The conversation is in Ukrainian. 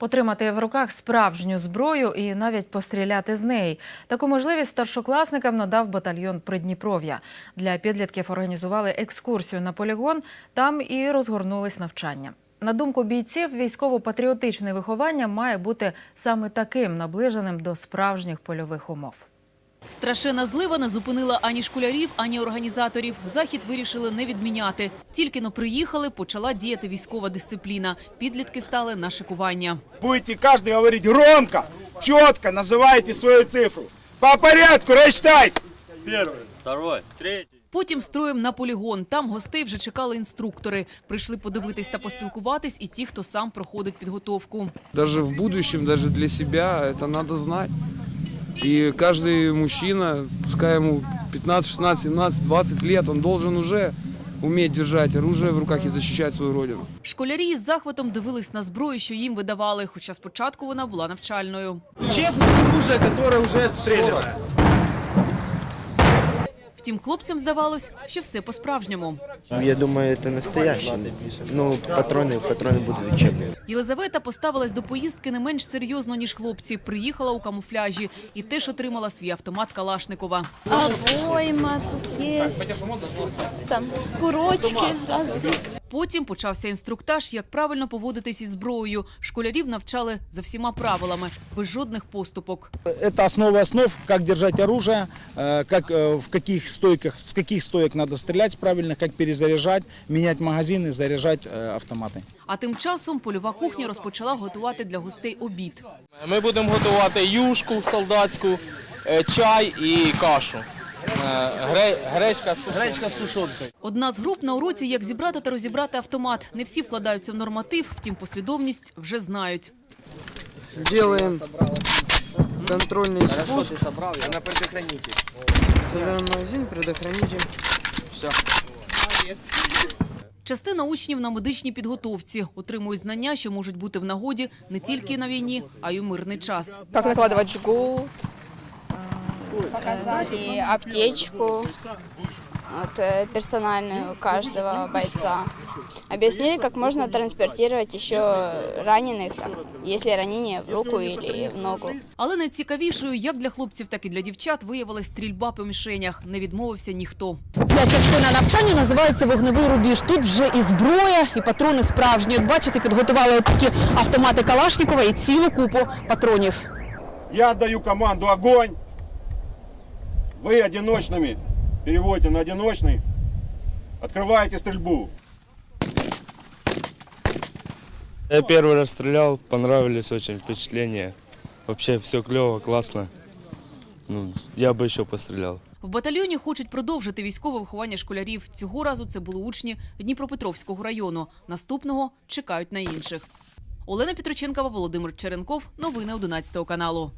Потримати в руках справжню зброю і навіть постріляти з неї. Таку можливість старшокласникам надав батальйон Придніпров'я. Для підлітків організували екскурсію на полігон. Там і розгорнулись навчання. На думку бійців, військово-патріотичне виховання має бути саме таким наближеним до справжніх польових умов. Страшена злива не зупинила ані школярів, ані організаторів. Захід вирішили не відміняти. Тільки но приїхали, почала діяти військова дисципліна. Підлітки стали на шикування. Будете каждый говорить громко, четко, называйте свою цифру. По порядку, рассчитайте. Второй, третий. Потім строєм на полігон. Там гостей вже чекали інструктори. Прийшли подивитись та поспілкуватись і ті, хто сам проходить підготовку. Даже в будущем, даже для себя это надо знать. И каждый мужчина, пускай ему 15, 16, 17, 20 лет, он должен уже уметь держать оружие в руках и защищать свою родину. Школярі із захватом дивились на зброю, що їм видавали, хоча спочатку вона була навчальною. Чепне оружие, которое уже отстреливано. Втім, хлопцям здавалось, що все по-справжньому. Я думаю, это настоящий. Ну, патроны, патроны будут учебные. Єлизавета поставилась до поїздки не менш серйозно, ніж хлопці. Приїхала у камуфляжі і теж отримала свій автомат Калашникова. Обойма тут есть. Там курочки разные. Потім почався інструктаж, як правильно поводитись із зброєю. Школярів навчали за всіма правилами, без жодних поступок. Это основа основ, как держать оружие, э, как, э, в каких стойках, с каких стоек надо стрелять правильно, как перезаряжать, менять магазины, заряжать э, автоматы. А тим часом польова кухня розпочала готувати для гостей обід. Ми будемо готувати юшку солдатську, е, чай і кашу. Е, Гречка, з- гречка з тушонкою. Одна з груп на уроці, як зібрати та розібрати автомат. Не всі вкладаються в норматив, втім послідовність вже знають. Делаем контрольный спуск, На предохранитель. вставляем магазин, предохранитель. Все. Частина учнів на медичній підготовці отримують знання, що можуть бути в нагоді не тільки на війні, а й у мирний час. как накладывать жгут, показали аптечку вот, э, персональную каждого бойца. Объяснили, как можно транспортировать еще раненых, там, если ранение в руку или в ногу. Але найцікавішою, як для хлопців, так і для дівчат, виявилась стрільба по мішенях. Не відмовився ніхто. Ця частина навчання називається вогневий рубіж. Тут вже і зброя, і патрони справжні. От бачите, підготували такі автомати Калашникова і цілу купу патронів. Я отдаю команду огонь. Вы одиночными переводите на одиночный. Открываете стрельбу. Я первый раз стрелял, понравились очень впечатления. Вообще все клево, классно. Ну, я бы еще пострелял. В батальйоні хочуть продовжити військове виховання школярів. Цього разу це були учні Дніпропетровського району. Наступного чекають на інших. Олена Петроченкова, Володимир Черенков. Новини 11 каналу.